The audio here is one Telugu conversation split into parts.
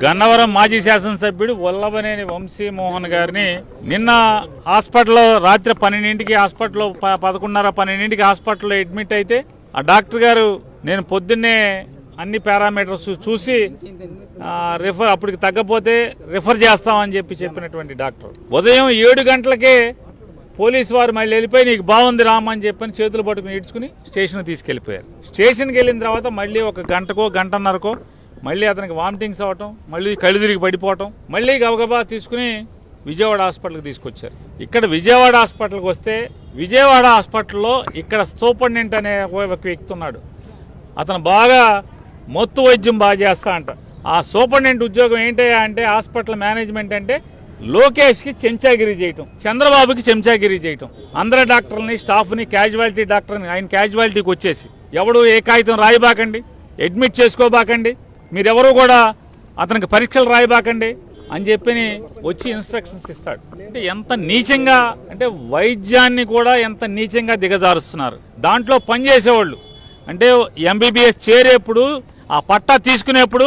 గన్నవరం మాజీ శాసనసభ్యుడు వల్లభనేని వంశీ మోహన్ గారిని నిన్న హాస్పిటల్లో రాత్రి పన్నెండింటికి హాస్పిటల్లో ప- పదకొండున్నర పన్నెండింటికి హాస్పిటల్లో అడ్మిట్ అయితే ఆ డాక్టర్ గారు నేను పొద్దున్నే అన్ని పారామీటర్స్ చూసి రిఫర్ అప్పటికి తగ్గపోతే రిఫర్ చేస్తామని చెప్పి చెప్పినటువంటి డాక్టర్. ఉదయం ఏడు గంటలకే పోలీసు వారు మళ్ళీ వెళ్ళిపోయి నీకు బాగుంది రామని చెప్పని చేతులు పట్టుకుని ఇడ్చుకుని స్టేషన్ తీసుకెళ్ళిపోయారు స్టేషన్కి వెళ్ళిన తర్వాత మళ్ళీ ఒక గంటకో గంటన్నరకో మళ్ళీ అతనికి వామిటింగ్స్ అవ్వటం మళ్ళీ కళ్ళు తిరిగి పడిపోవటం మళ్ళీ గబగబా తీసుకుని విజయవాడ హాస్పిటల్కి తీసుకొచ్చారు. ఇక్కడ విజయవాడ హాస్పిటల్కి వస్తే విజయవాడ హాస్పిటల్లో ఇక్కడ సూపరింటెండెంట్ అనే ఒక వ్యక్తి ఉన్నాడు. అతను బాగా మొత్తు వైద్యం బాగా చేస్తా అంట. ఆ సూపరింటెండెంట్ ఉద్యోగం ఏంటయ్యా అంటే హాస్పిటల్ మేనేజ్మెంట్ అంటే లోకేష్కి చెంచాగిరి చేయటం చంద్రబాబుకి చెంచాగిరి చేయటం. అందరి డాక్టర్ని స్టాఫ్ని క్యాజువాలిటీ డాక్టర్ని ఆయన క్యాజువాలిటీకి వచ్చేసి ఎవడు ఏ కాగితం రాయబాకండి అడ్మిట్ చేసుకోబాకండి మీరెవరూ కూడా అతనికి పరీక్షలు రాయబాకండి అని చెప్పి వచ్చి ఇన్స్ట్రక్షన్స్ ఇస్తాడు. అంటే ఎంత నీచంగా అంటే వైద్యాన్ని కూడా ఎంత నీచంగా దిగజారుస్తున్నారు. దాంట్లో పనిచేసేవాళ్ళు అంటే ఎంబీబీఎస్ చేరేప్పుడు ఆ పట్టా తీసుకునేప్పుడు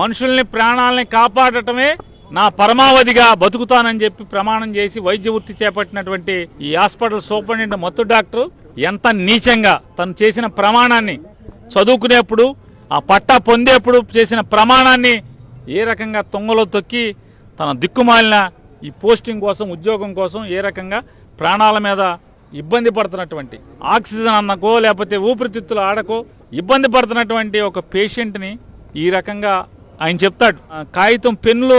మనుషుల్ని ప్రాణాలని కాపాడటమే నా పరమావధిగా బతుకుతానని చెప్పి ప్రమాణం చేసి వైద్య వృత్తి చేపట్టినటువంటి ఈ హాస్పిటల్ సూపరింటెండెంట్ మత్తు డాక్టర్ ఎంత నీచంగా తను చేసిన ప్రమాణాన్ని చదువుకునేప్పుడు ఆ పట్టా పొందేప్పుడు చేసిన ప్రమాణాన్ని ఏ రకంగా తొంగలో తొక్కి తన దిక్కుమాలిన ఈ పోస్టింగ్ కోసం ఉద్యోగం కోసం ఏ రకంగా ప్రాణాల మీద ఇబ్బంది పడుతున్నటువంటి ఆక్సిజన్ అన్నకో లేకపోతే ఊపిరితిత్తులు ఆడకో ఇబ్బంది పడుతున్నటువంటి ఒక పేషెంట్ని ఈ రకంగా ఆయన చెప్తాడు. కాగితం పెన్నులు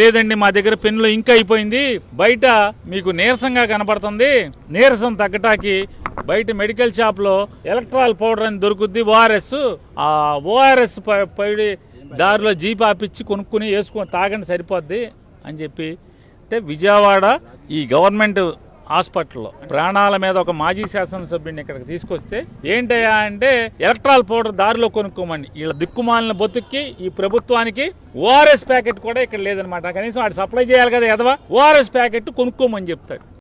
లేదండి మా దగ్గర పెన్నులు ఇంకా అయిపోయింది. బయట మీకు నీరసంగా కనపడుతుంది. నీరసం తగ్గటానికి బయట మెడికల్ షాప్లో ఎలక్ట్రాల్ పౌడర్ అని దొరుకుద్ది ఓఆర్ఎస్ ఆ ఓఆర్ఎస్ పడి దారిలో జీప్ ఆపిచ్చి కొనుక్కుని వేసుకొని తాగండి సరిపోద్ది అని చెప్పి. అంటే విజయవాడ ఈ గవర్నమెంట్ హాస్పిటల్లో ప్రాణాల మీద ఒక మాజీ శాసనసభ్యుడిని ఇక్కడికి తీసుకొస్తే ఏంటయ్యా అంటే ఎలక్ట్రాల్ పౌడర్ దారిలో కొనుక్కోమని. వీళ్ళ దిక్కుమాలిన బతుక్కి ఈ ప్రభుత్వానికి ఓఆర్ఎస్ ప్యాకెట్ కూడా ఇక్కడ లేదనమాట కనీసం వాడు సప్లై చేయాలి కదా ఎదవా? ఓఆర్ఎస్ ప్యాకెట్ కొనుక్కోమని చెప్తాడు.